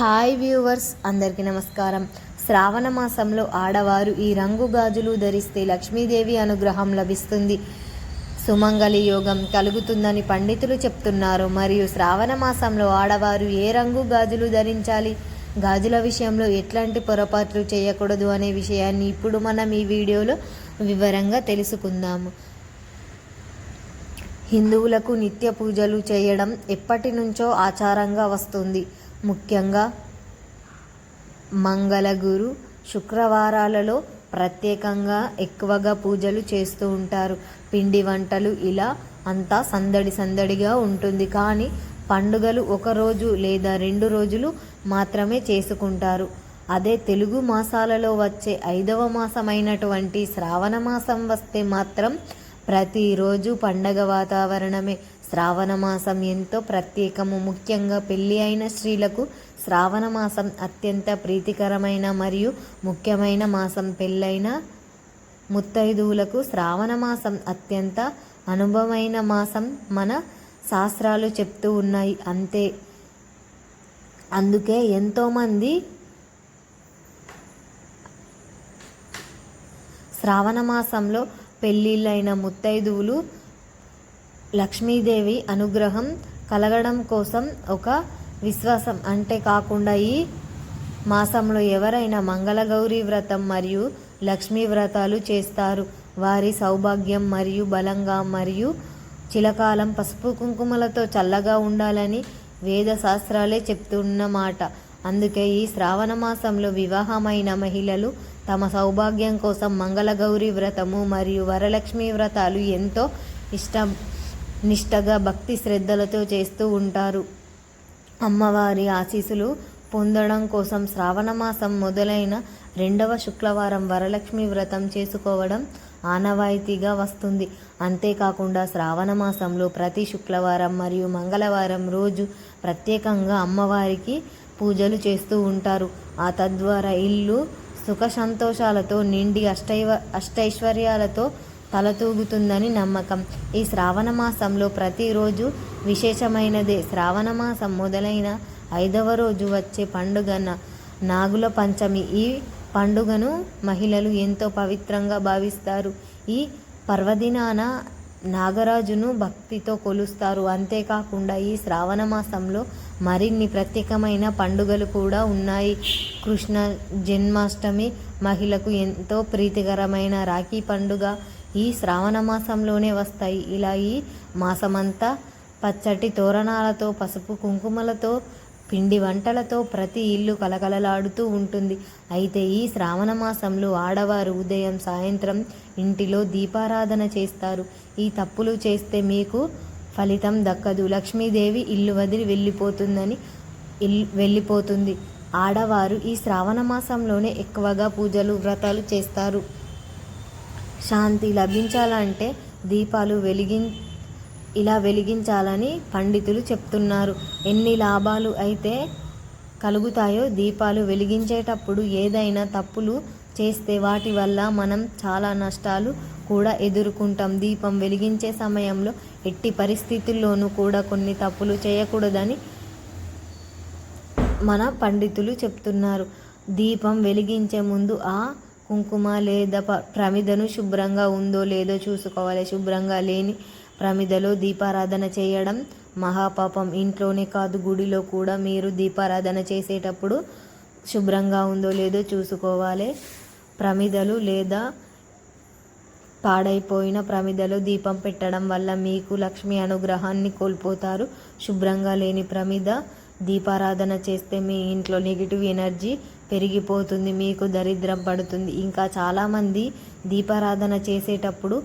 Hi viewers అందరికీ నమస్కారం. శ్రావణ మాసంలో ఆడవారు ఈ రంగు గాజులు ధరిస్తే లక్ష్మీదేవి అనుగ్రహం లభిస్తుంది. సుమంగళి యోగం కలుగుతుందని పండితులు చెప్తున్నారు. మరియు శ్రావణ మాసంలో ఆడవారు ఏ రంగు గాజులు ధరించాలి? గాజుల విషయంలో ఎట్లాంటి పొరపాట్లు చేయకూడదు అనే విషయాన్ని ఇప్పుడు మనం ఈ వీడియోలో వివరంగా తెలుసుకుందాము. హిందువులకు నిత్య పూజలు చేయడం ఎప్పటి నుంచో ఆచారంగా వస్తుంది. ముఖ్యంగా మంగళగురు శుక్రవారాలలో ప్రత్యేకంగా ఎక్కువగా పూజలు చేస్తూ ఉంటారు. పిండి వంటలు ఇలా అంతా సందడి సందడిగా ఉంటుంది. కానీ పండుగలు ఒక రోజు లేదా రెండు రోజులు మాత్రమే చేసుకుంటారు. అదే తెలుగు మాసాలలో వచ్చే ఐదవ మాసమైనటువంటి శ్రావణ మాసం వస్తే మాత్రం ప్రతిరోజు పండగ వాతావరణమే. శ్రావణ మాసం ఎంతో ప్రత్యేకము. ముఖ్యంగా పెళ్ళి అయిన స్త్రీలకు శ్రావణ మాసం అత్యంత ప్రీతికరమైన మరియు ముఖ్యమైన మాసం. పెళ్ళైన ముత్తైదువులకు శ్రావణ మాసం అత్యంత అనుభవమైన మాసం మన శాస్త్రాలు చెప్తూ ఉన్నాయి. అంతే. అందుకే ఎంతోమంది శ్రావణ మాసంలో పెళ్ళిళ్ళైన ముత్తైదువులు లక్ష్మీదేవి అనుగ్రహం కలగడం కోసం ఒక విశ్వాసం. అంటే కాకుండా ఈ మాసంలో ఎవరైనా మంగళగౌరి వ్రతం మరియు లక్ష్మీ వ్రతాలు చేస్తారు. వారి సౌభాగ్యం మరియు బలంగా మరియు చిలకాలం పసుపు కుంకుమలతో చల్లగా ఉండాలని వేద శాస్త్రాలే చెప్తున్నమాట అందుకే ఈ శ్రావణ మాసంలో వివాహమైన మహిళలు తమ సౌభాగ్యం కోసం మంగళగౌరి వ్రతము మరియు వరలక్ష్మి వ్రతాలు ఎంతో ఇష్టం. నిష్టగా భక్తి శ్రద్ధలతో చేస్తూ ఉంటారు. అమ్మవారి ఆశీస్సులు పొందడం కోసం శ్రావణ మాసం మొదలైన రెండవ శుక్రవారం వరలక్ష్మి వ్రతం చేసుకోవడం ఆనవాయితీగా వస్తుంది. అంతేకాకుండా శ్రావణ మాసంలో ప్రతి శుక్రవారం మరియు మంగళవారం రోజు ప్రత్యేకంగా అమ్మవారికి పూజలు చేస్తూ ఉంటారు. ఆ తద్వారా ఇల్లు సుఖ సంతోషాలతో నిండి అష్టైవ అష్టైశ్వర్యాలతో తలతూగుతుందని నమ్మకం. ఈ శ్రావణ మాసంలో ప్రతిరోజు విశేషమైనదే. శ్రావణ మాసం మొదలైన ఐదవ రోజు వచ్చే పండుగ నాగుల పంచమి. ఈ పండుగను మహిళలు ఎంతో పవిత్రంగా భావిస్తారు. ఈ పర్వదినాన నాగరాజును భక్తితో కొలుస్తారు. అంతేకాకుండా ఈ శ్రావణ మాసంలో మరిన్ని ప్రత్యేకమైన పండుగలు కూడా ఉన్నాయి. కృష్ణ జన్మాష్టమి మహిళకు ఎంతో ప్రీతికరమైన రాఖీ పండుగ. ఈ శ్రావణ మాసంలోనే వస్తాయి. ఇలా ఈ మాసమంతా పచ్చటి తోరణాలతో పసుపు కుంకుమలతో పిండి వంటలతో ప్రతి ఇల్లు కలకలలాడుతూ ఉంటుంది. అయితే ఈ శ్రావణ మాసంలో ఆడవారు ఉదయం సాయంత్రం ఇంటిలో దీపారాధన చేస్తారు. ఈ తప్పులు చేస్తే మీకు ఫలితం దక్కదు. లక్ష్మీదేవి ఇల్లు వదిలి వెళ్ళిపోతుందని వెళ్ళిపోతుంది. ఆడవారు ఈ శ్రావణ మాసంలోనే ఎక్కువగా పూజలు వ్రతాలు చేస్తారు. శాంతి లభించాలంటే దీపాలు వెలిగిం ఇలా వెలిగించాలని పండితులు చెప్తున్నారు. ఎన్ని లాభాలు అయితే కలుగుతాయో దీపాలు వెలిగించేటప్పుడు ఏదైనా తప్పులు చేస్తే వాటి వల్ల మనం చాలా నష్టాలు కూడా ఎదుర్కొంటాం. దీపం వెలిగించే సమయంలో ఎట్టి పరిస్థితుల్లోనూ కూడా కొన్ని తప్పులు చేయకూడదని మన పండితులు చెప్తున్నారు. దీపం వెలిగించే ముందు ఆ కుంకుమ లేదా ప్రమిదను శుభ్రంగా ఉందో లేదో చూసుకోవాలి. శుభ్రంగా లేని ప్రమిదలో దీపారాధన చేయడం మహాపాపం. ఇంట్లోనే కాదు గుడిలో కూడా మీరు దీపారాధన చేసేటప్పుడు శుభ్రంగా ఉందో లేదో చూసుకోవాలి. ప్రమిదలు లేదా పాడైపోయిన ప్రమిదలో దీపం పెట్టడం వల్ల మీకు లక్ష్మి అనుగ్రహాన్ని కోల్పోతారు. శుభ్రంగా లేని ప్రమిద దీపారాధన చేస్తే మీ ఇంట్లో నెగిటివ్ ఎనర్జీ పెరిగిపోతుంది మీకు దరిద్రం పడుతుంది. ఇంకా చాలామంది దీపారాధన చేసేటప్పుడు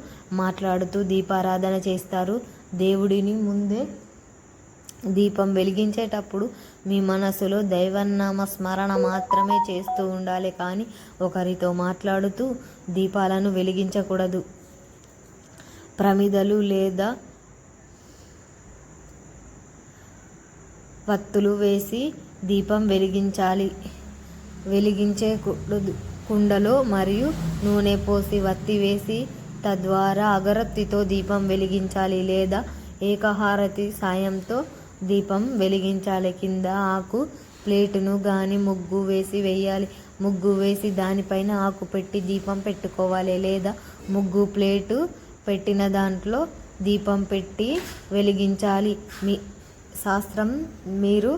మాట్లాడుతూ దీపారాధన చేస్తారు. దేవుడిని ముందే దీపం వెలిగించేటప్పుడు మీ మనసులో దైవనామ స్మరణ మాత్రమే చేస్తూ ఉండాలి. కానీ ఒకరితో మాట్లాడుతూ దీపాలను వెలిగించకూడదు. ప్రమిదలు లేదా వత్తులు వేసి దీపం వెలిగించాలి. వెలిగించే కుండలో మరియు నూనె పోసి వత్తి వేసి తద్వారా అగరత్తితో దీపం వెలిగించాలి లేదా ఏకహారతి సాయంతో దీపం వెలిగించాలి. కింద ఆకు ప్లేటును గాని ముగ్గు వేసి వేయాలి. ముగ్గు వేసి దానిపైన ఆకు పెట్టి దీపం పెట్టుకోవాలి లేదా ముగ్గు ప్లేటు పెట్టిన దాంట్లో దీపం పెట్టి వెలిగించాలి. మీ శాస్త్రం మీరు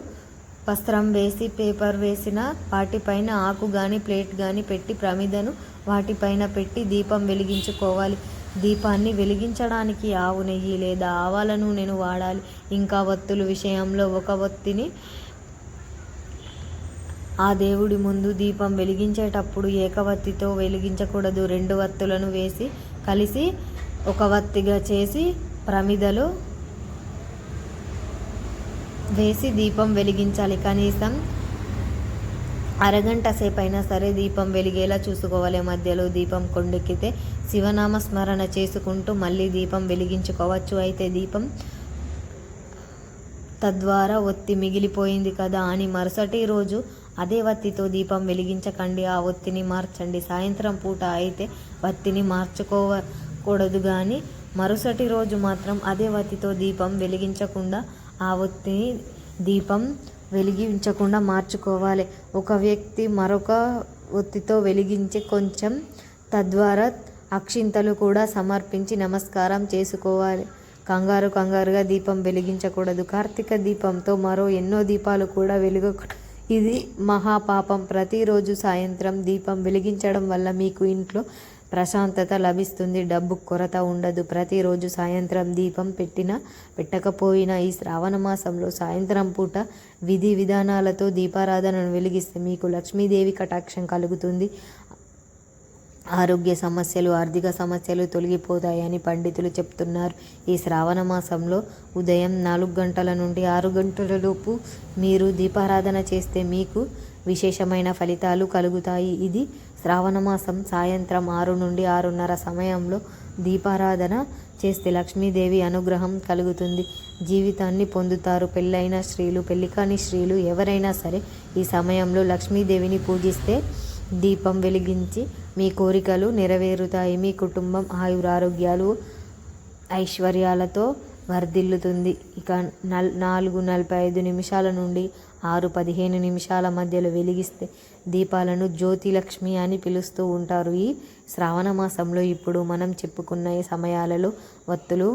వస్త్రం వేసి పేపర్ వేసిన వాటిపైన ఆకు కానీ ప్లేట్ కానీ పెట్టి ప్రమిదను వాటిపైన పెట్టి దీపం వెలిగించుకోవాలి. దీపాన్ని వెలిగించడానికి ఆవు నెయ్యి లేదా ఆవాల నూనెను వాడాలి. ఇంకా ఒత్తుల విషయంలో ఒక ఒత్తిని ఆ దేవుడి ముందు దీపం వెలిగించేటప్పుడు ఏకవత్తితో వెలిగించకూడదు. రెండు వత్తులను వేసి కలిసి ఒక వత్తిగా చేసి ప్రమిదలో వేసి దీపం వెలిగించాలి. కనీసం అరగంట సేపు అయినా సరే దీపం వెలిగేలా చూసుకోవాలి. మధ్యలో దీపం కొండెక్కితే శివనామ స్మరణ చేసుకుంటూ మళ్ళీ దీపం వెలిగించుకోవచ్చు. అయితే దీపం తద్వారా ఒత్తి మిగిలిపోయింది కదా అని మరుసటి రోజు అదే వత్తితో దీపం వెలిగించకండి. ఆ ఒత్తిని మార్చండి. సాయంత్రం పూట అయితే వత్తిని మార్చుకోకూడదు కానీ మరుసటి రోజు మాత్రం అదే వత్తితో దీపం వెలిగించకుండా ఆ ఒత్తిని దీపం వెలిగించకుండా మార్చుకోవాలి. ఒక వ్యక్తి మరొక ఒత్తితో వెలిగించి కొంచెం తద్వారా అక్షింతలు కూడా సమర్పించి నమస్కారం చేసుకోవాలి. కంగారు కంగారుగా దీపం వెలిగించకూడదు. కార్తీక దీపంతో మరో ఎన్నో దీపాలు కూడా వెలుగ ఇది మహాపాపం. ప్రతిరోజు సాయంత్రం దీపం వెలిగించడం వల్ల మీకు ఇంట్లో ప్రశాంతత లభిస్తుంది. డబ్బు కొరత ఉండదు. ప్రతిరోజు సాయంత్రం దీపం పెట్టినా పెట్టకపోయినా ఈ శ్రావణ మాసంలో సాయంత్రం పూట విధి విధానాలతో దీపారాధనను వెలిగిస్తే మీకు లక్ష్మీదేవి కటాక్షం కలుగుతుంది. ఆరోగ్య సమస్యలు ఆర్థిక సమస్యలు తొలగిపోతాయని పండితులు చెప్తున్నారు. ఈ శ్రావణ మాసంలో ఉదయం నాలుగు గంటల నుండి ఆరు గంటల లోపు మీరు దీపారాధన చేస్తే మీకు విశేషమైన ఫలితాలు కలుగుతాయి. ఇది శ్రావణమాసం సాయంత్రం ఆరు నుండి ఆరున్నర సమయంలో దీపారాధన చేస్తే లక్ష్మీదేవి అనుగ్రహం కలుగుతుంది. జీవితాన్ని పొందుతారు. పెళ్ళైన స్త్రీలు పెళ్ళికాని స్త్రీలు ఎవరైనా సరే ఈ సమయంలో లక్ష్మీదేవిని పూజిస్తే దీపం వెలిగించి మీ కోరికలు నెరవేరుతాయి. మీ కుటుంబం ఆయురారోగ్యాలు ఐశ్వర్యాలతో వర్ధిల్లుతుంది. ఇక నల్ నాలుగు నలభై ఐదు నిమిషాల నుండి ఆరు పదిహేను నిమిషాల మధ్యలో వెలిగిస్తే దీపాలను జ్యోతిలక్ష్మి అని పిలుస్తూ ఉంటారు. ఈ శ్రావణ మాసంలో ఇప్పుడు మనం చెప్పుకున్న ఈ సమయాలలో వత్తులు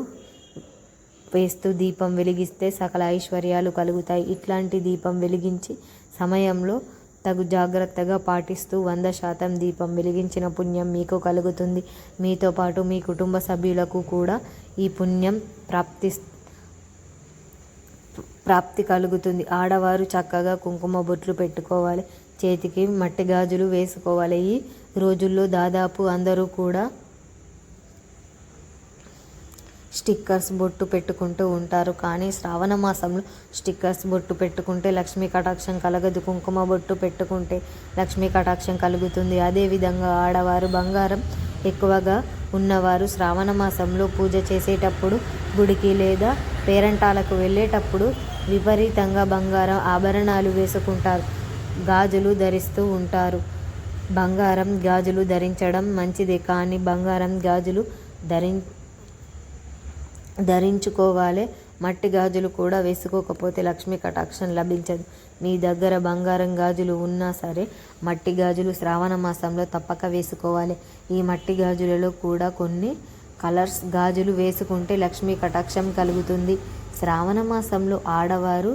వేస్తూ దీపం వెలిగిస్తే సకల ఐశ్వర్యాలు కలుగుతాయి. ఇట్లాంటి దీపం వెలిగించి సమయంలో తగు జాగ్రత్తగా పాటిస్తూ వంద శాతం దీపం వెలిగించిన పుణ్యం మీకు కలుగుతుంది. మీతో పాటు మీ కుటుంబ సభ్యులకు కూడా ఈ పుణ్యం ప్రాప్తి ప్రాప్తి కలుగుతుంది. ఆడవారు చక్కగా కుంకుమ బొట్లు పెట్టుకోవాలి. చేతికి మట్టి గాజులు వేసుకోవాలి. ఈ రోజుల్లో దాదాపు అందరూ కూడా స్టిక్కర్స్ బొట్టు పెట్టుకుంటూ ఉంటారు. కానీ శ్రావణ మాసంలో స్టిక్కర్స్ బొట్టు పెట్టుకుంటే లక్ష్మీ కటాక్షం కలగదు. కుంకుమ బొట్టు పెట్టుకుంటే లక్ష్మీ కటాక్షం కలుగుతుంది. అదేవిధంగా ఆడవారు బంగారం ఎక్కువగా ఉన్నవారు శ్రావణ మాసంలో పూజ చేసేటప్పుడు గుడికి లేదా పేరంటాలకు వెళ్ళేటప్పుడు విపరీతంగా బంగారం ఆభరణాలు వేసుకుంటారు. గాజులు ధరిస్తూ ఉంటారు. బంగారం గాజులు ధరించడం మంచిదే కానీ బంగారం గాజులు ధరి ధరించుకోవాలి. మట్టి గాజులు కూడా వేసుకోకపోతే లక్ష్మీ కటాక్షం లభించదు. మీ దగ్గర బంగారం గాజులు ఉన్నా సరే మట్టి గాజులు శ్రావణ మాసంలో తప్పక వేసుకోవాలి. ఈ మట్టి గాజులలో కూడా కొన్ని కలర్స్ గాజులు వేసుకుంటే లక్ష్మీ కటాక్షం కలుగుతుంది. శ్రావణ మాసంలో ఆడవారు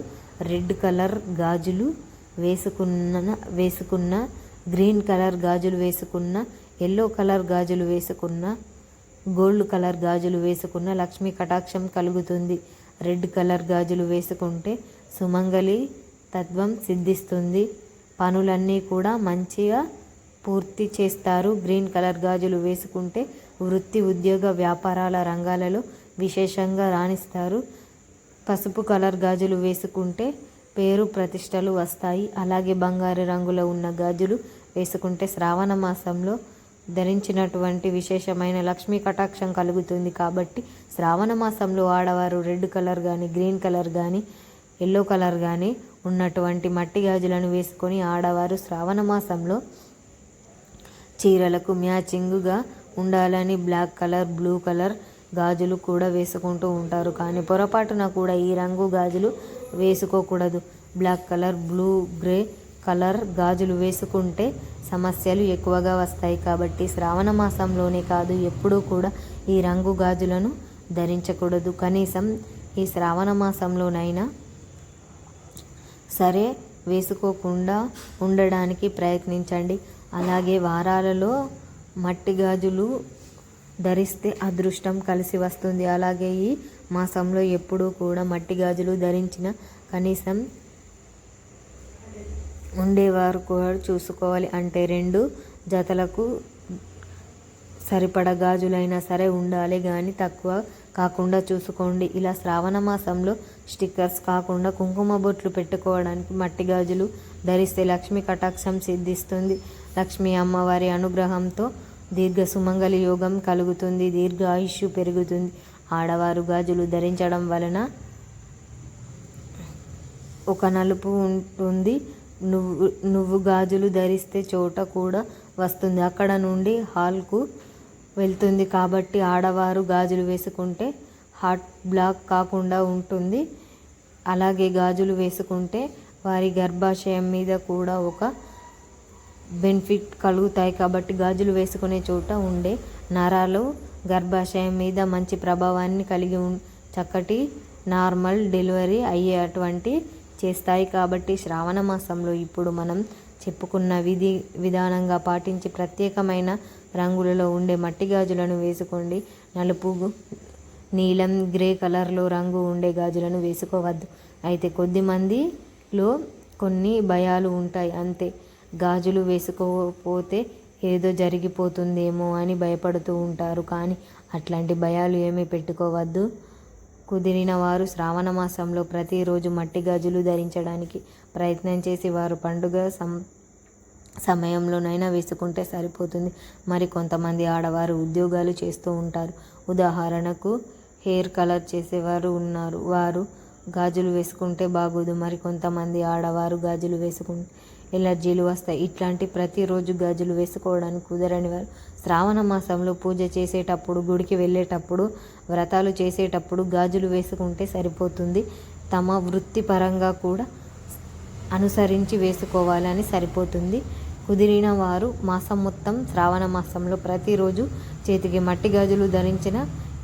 రెడ్ కలర్ గాజులు వేసుకున్న వేసుకున్న గ్రీన్ కలర్ గాజులు వేసుకున్న ఎల్లో కలర్ గాజులు వేసుకున్న గోల్డ్ కలర్ గాజులు వేసుకున్న లక్ష్మీ కటాక్షం కలుగుతుంది. రెడ్ కలర్ గాజులు వేసుకుంటే సుమంగళి తత్వం సిద్ధిస్తుంది. పనులన్నీ కూడా మంచిగా పూర్తి చేస్తారు. గ్రీన్ కలర్ గాజులు వేసుకుంటే వృత్తి ఉద్యోగ వ్యాపారాల రంగాలలో విశేషంగా రాణిస్తారు. పసుపు కలర్ గాజులు వేసుకుంటే పేరు ప్రతిష్టలు వస్తాయి. అలాగే బంగారు రంగులో ఉన్న గాజులు వేసుకుంటే శ్రావణ మాసంలో ధరించినటువంటి విశేషమైన లక్ష్మీ కటాక్షం కలుగుతుంది కాబట్టి శ్రావణ మాసంలో ఆడవారు రెడ్ కలర్ కానీ గ్రీన్ కలర్ కానీ ఎల్లో కలర్ కానీ ఉన్నటువంటి మట్టి గాజులను వేసుకొని ఆడవారు శ్రావణ మాసంలో చీరలకు మ్యాచింగ్గా ఉండాలని బ్లాక్ కలర్ బ్లూ కలర్ గాజులు కూడా వేసుకుంటూ ఉంటారు. కానీ పొరపాటున కూడా ఈ రంగు గాజులు వేసుకోకూడదు. Black colour blue grey colour గాజులు వేసుకుంటే సమస్యలు ఎక్కువగా వస్తాయి. కాబట్టి శ్రావణ మాసంలోనే కాదు ఎప్పుడూ కూడా ఈ రంగు గాజులను ధరించకూడదు. కనీసం ఈ శ్రావణ మాసంలోనైనా సరే వేసుకోకుండా ఉండడానికి ప్రయత్నించండి. అలాగే వారాలలో మట్టి గాజులు ధరిస్తే అదృష్టం కలిసి వస్తుంది. అలాగే ఈ మాసంలో ఎప్పుడూ కూడా మట్టి గాజులు ధరించిన కనీసం ఉండేవారు కూడా చూసుకోవాలి. అంటే రెండు జతలకు సరిపడ గాజులైనా సరే ఉండాలి. కానీ తక్కువ కాకుండా చూసుకోండి. ఇలా శ్రావణ మాసంలో స్టిక్కర్స్ కాకుండా కుంకుమ బొట్లు పెట్టుకోవడానికి మట్టి గాజులు ధరిస్తే లక్ష్మీ కటాక్షం సిద్ధిస్తుంది. లక్ష్మీ అమ్మవారి అనుగ్రహంతో దీర్ఘ సుమంగళి యోగం కలుగుతుంది దీర్ఘ ఆయుష్ పెరుగుతుంది. ఆడవారు గాజులు ధరించడం వలన ఒక నలుపు ఉంటుంది. నువ్వు నువ్వు గాజులు ధరిస్తే చోట కూడా వస్తుంది. అక్కడ నుండి హాల్కు వెళ్తుంది కాబట్టి ఆడవారు గాజులు వేసుకుంటే హార్ట్ బ్లాక్ కాకుండా ఉంటుంది. అలాగే గాజులు వేసుకుంటే వారి గర్భాశయం మీద కూడా ఒక బెనిఫిట్ కలుగుతాయి కాబట్టి గాజులు వేసుకునే చోట ఉండే నరాలు గర్భాశయం మీద మంచి ప్రభావాన్ని కలిగి చక్కటి నార్మల్ డెలివరీ అయ్యేటువంటి చేస్తాయి కాబట్టి శ్రావణ మాసంలో ఇప్పుడు మనం చెప్పుకున్న విధి విధానంగా పాటించి ప్రత్యేకమైన రంగులలో ఉండే మట్టి గాజులను వేసుకోండి. నలుపు నీలం గ్రే కలర్లో రంగు ఉండే గాజులను వేసుకోవద్దు. అయితే కొద్ది మందిలో కొన్ని భయాలు ఉంటాయి. అంతే. గాజులు వేసుకోకపోతే ఏదో జరిగిపోతుందేమో అని భయపడుతూ ఉంటారు. కానీ అట్లాంటి భయాలు ఏమీ పెట్టుకోవద్దు. కుదిరిన వారు శ్రావణ మాసంలో ప్రతిరోజు మట్టి గాజులు ధరించడానికి ప్రయత్నం చేసి వారు పండుగ సం సమయంలోనైనా వేసుకుంటే సరిపోతుంది. మరి కొంతమంది ఆడవారు ఉద్యోగాలు చేస్తూ ఉంటారు. ఉదాహరణకు హెయిర్ కలర్ చేసేవారు ఉన్నారు. వారు గాజులు వేసుకుంటే బాగోదు. మరి కొంతమంది ఆడవారు గాజులు వేసుకుంటే ఎలర్జీలు వస్తాయి. ఇట్లాంటి ప్రతిరోజు గాజులు వేసుకోవడానికి కుదరని వారు శ్రావణ మాసంలో పూజ చేసేటప్పుడు గుడికి వెళ్ళేటప్పుడు వ్రతాలు చేసేటప్పుడు గాజులు వేసుకుంటే సరిపోతుంది. తమ వృత్తిపరంగా కూడా అనుసరించి వేసుకోవాలని సరిపోతుంది. కుదిరిన వారు మాసం మొత్తం శ్రావణ మాసంలో ప్రతిరోజు చేతికి మట్టి గాజులు ధరించిన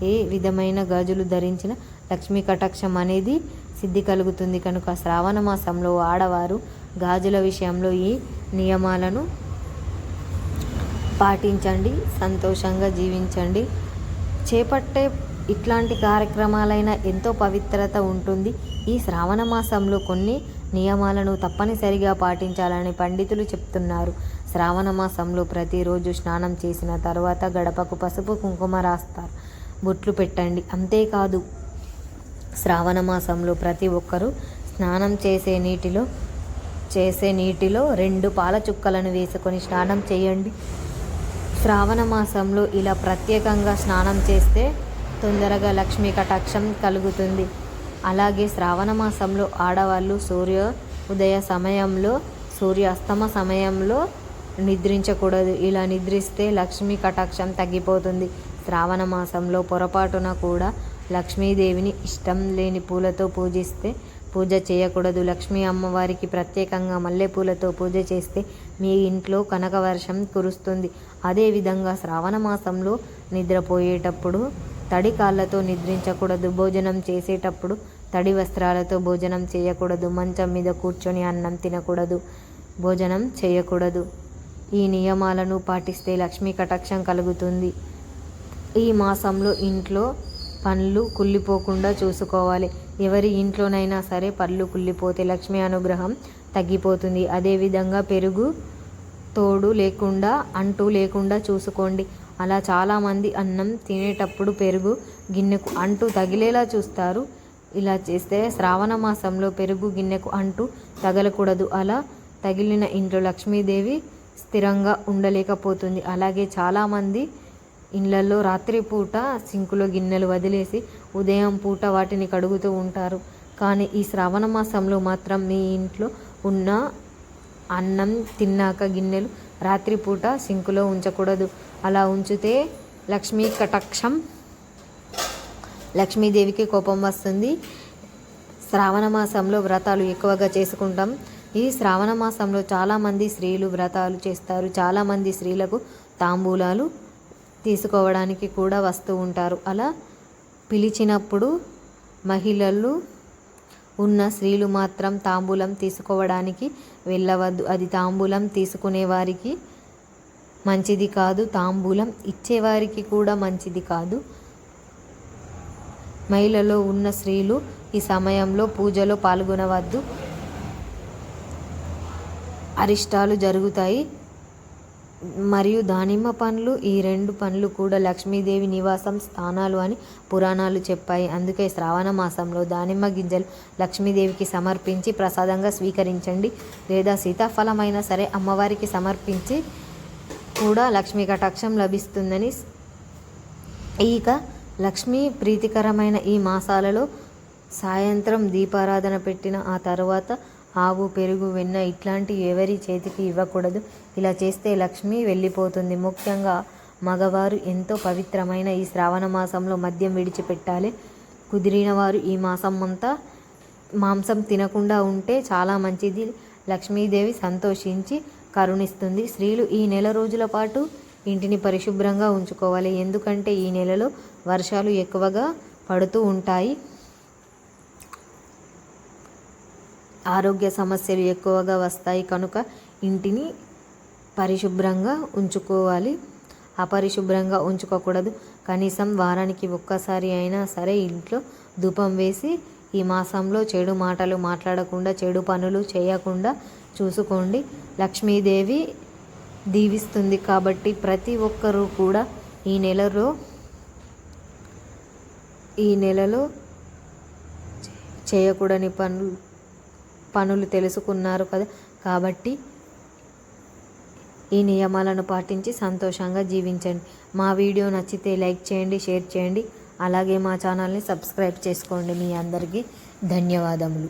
ఏ విధమైన గాజులు ధరించిన లక్ష్మీ కటాక్షం అనేది సిద్ధి కలుగుతుంది. కనుక శ్రావణ మాసంలో ఆడవారు గాజుల విషయంలో ఈ నియమాలను పాటించండి సంతోషంగా జీవించండి. చేపట్టే ఇట్లాంటి కార్యక్రమాలైన ఎంతో పవిత్రత ఉంటుంది. ఈ శ్రావణ మాసంలో కొన్ని నియమాలను తప్పనిసరిగా పాటించాలని పండితులు చెప్తున్నారు. శ్రావణ మాసంలో ప్రతిరోజు స్నానం చేసిన తర్వాత గడపకు పసుపు కుంకుమ రాస్తారు. బొట్లు పెట్టండి. అంతేకాదు శ్రావణ మాసంలో ప్రతి ఒక్కరూ స్నానం చేసే నీటిలో చేసే నీటిలో రెండు పాల చుక్కలను వేసుకొని స్నానం చేయండి. శ్రావణ మాసంలో ఇలా ప్రత్యేకంగా స్నానం చేస్తే తొందరగా లక్ష్మీ కటాక్షం కలుగుతుంది. అలాగే శ్రావణ మాసంలో ఆడవాళ్ళు సూర్య ఉదయ సమయంలో సూర్య అస్తమ సమయంలో నిద్రించకూడదు. ఇలా నిద్రిస్తే లక్ష్మీ కటాక్షం తగ్గిపోతుంది. శ్రావణ మాసంలో పొరపాటున కూడా లక్ష్మీదేవిని ఇష్టం లేని పూలతో పూజిస్తే పూజ చేయకూడదు. లక్ష్మీ అమ్మవారికి ప్రత్యేకంగా మల్లెపూలతో పూజ చేస్తే మీ ఇంట్లో కనక వర్షం కురుస్తుంది. అదేవిధంగా శ్రావణ మాసంలో నిద్రపోయేటప్పుడు తడి కాళ్ళతో నిద్రించకూడదు. భోజనం చేసేటప్పుడు తడి వస్త్రాలతో భోజనం చేయకూడదు. మంచం మీద కూర్చొని అన్నం తినకూడదు. భోజనం చేయకూడదు. ఈ నియమాలను పాటిస్తే లక్ష్మీ కటాక్షం కలుగుతుంది. ఈ మాసంలో ఇంట్లో పండ్లు కుళ్ళిపోకుండా చూసుకోవాలి. ఎవరి ఇంట్లోనైనా సరే పళ్ళు కుళ్ళిపోతే లక్ష్మీ అనుగ్రహం తగ్గిపోతుంది. అదేవిధంగా పెరుగు తోడు లేకుండా అంటూ లేకుండా చూసుకోండి. అలా చాలామంది అన్నం తినేటప్పుడు పెరుగు గిన్నెకు అంటూ తగిలేలా చూస్తారు. ఇలా చేస్తే శ్రావణ మాసంలో పెరుగు గిన్నెకు అంటూ తగలకూడదు. అలా తగిలిన ఇంట్లో లక్ష్మీదేవి స్థిరంగా ఉండలేకపోతుంది. అలాగే చాలామంది ఇళ్ళల్లో రాత్రిపూట సింకులో గిన్నెలు వదిలేసి ఉదయం పూట వాటిని కడుగుతూ ఉంటారు. కానీ ఈ శ్రావణ మాసంలో మాత్రం మీ ఇంట్లో ఉన్న అన్నం తిన్నాక గిన్నెలు రాత్రిపూట సింకులో ఉంచకూడదు. అలా ఉంచితే లక్ష్మీ కటాక్షం లక్ష్మీదేవికి కోపం వస్తుంది. శ్రావణ మాసంలో వ్రతాలు ఎక్కువగా చేసుకుంటాం. ఈ శ్రావణ మాసంలో చాలామంది స్త్రీలు వ్రతాలు చేస్తారు. చాలామంది స్త్రీలకు తాంబూలాలు తీసుకోవడానికి కూడా వస్తూ ఉంటారు. అలా పిలిచినప్పుడు మహిళలు ఉన్న స్త్రీలు మాత్రం తాంబూలం తీసుకోవడానికి వెళ్ళవద్దు. అది తాంబూలం తీసుకునే వారికి మంచిది కాదు. తాంబూలం ఇచ్చేవారికి కూడా మంచిది కాదు. మహిళలో ఉన్న స్త్రీలు ఈ సమయంలో పూజలో పాల్గొనవద్దు. అరిష్టాలు జరుగుతాయి. మరియు దానిమ్మ పండ్లు ఈ రెండు పండ్లు కూడా లక్ష్మీదేవి నివాసం స్థానాలు అని పురాణాలు చెప్పాయి. అందుకే శ్రావణ మాసంలో దానిమ్మ గింజలు లక్ష్మీదేవికి సమర్పించి ప్రసాదంగా స్వీకరించండి. లేదా సీతాఫలమైనా సరే అమ్మవారికి సమర్పించి కూడా లక్ష్మీ కటాక్షం లభిస్తుందని ఇక లక్ష్మీ ప్రీతికరమైన ఈ మాసాలలో సాయంత్రం దీపారాధన పెట్టిన ఆ తర్వాత ఆవు పెరుగు వెన్న ఇట్లాంటి ఎవరి చేతికి ఇవ్వకూడదు. ఇలా చేస్తే లక్ష్మి వెళ్ళిపోతుంది. ముఖ్యంగా మగవారు ఎంతో పవిత్రమైన ఈ శ్రావణ మాసంలో మద్యం విడిచిపెట్టాలి. కుదిరిన వారు ఈ మాసం అంతా మాంసం తినకుండా ఉంటే చాలా మంచిది. లక్ష్మీదేవి సంతోషించి కరుణిస్తుంది. స్త్రీలు ఈ నెల రోజుల పాటు ఇంటిని పరిశుభ్రంగా ఉంచుకోవాలి. ఎందుకంటే ఈ నెలలో వర్షాలు ఎక్కువగా పడుతూ ఉంటాయి. ఆరోగ్య సమస్యలు ఎక్కువగా వస్తాయి కనుక ఇంటిని పరిశుభ్రంగా ఉంచుకోవాలి. అపరిశుభ్రంగా ఉంచుకోకూడదు. కనీసం వారానికి ఒక్కసారి అయినా సరే ఇంట్లో ధూపం వేసి ఈ మాసంలో చెడు మాటలు మాట్లాడకుండా చెడు పనులు చేయకుండా చూసుకోండి. లక్ష్మీదేవి దీవిస్తుంది కాబట్టి ప్రతి ఒక్కరూ కూడా ఈ నెలలో ఈ నెలలో చేయకూడని పనులు పనులు తెలుసుకున్నారు కదా. కాబట్టి ఈ నియమాలను పాటించి సంతోషంగా జీవించండి. మా వీడియో నచ్చితే లైక్ చేయండి షేర్ చేయండి. అలాగే మా ఛానల్ని సబ్స్క్రైబ్ చేసుకోండి మీ అందరికీ. ధన్యవాదములు.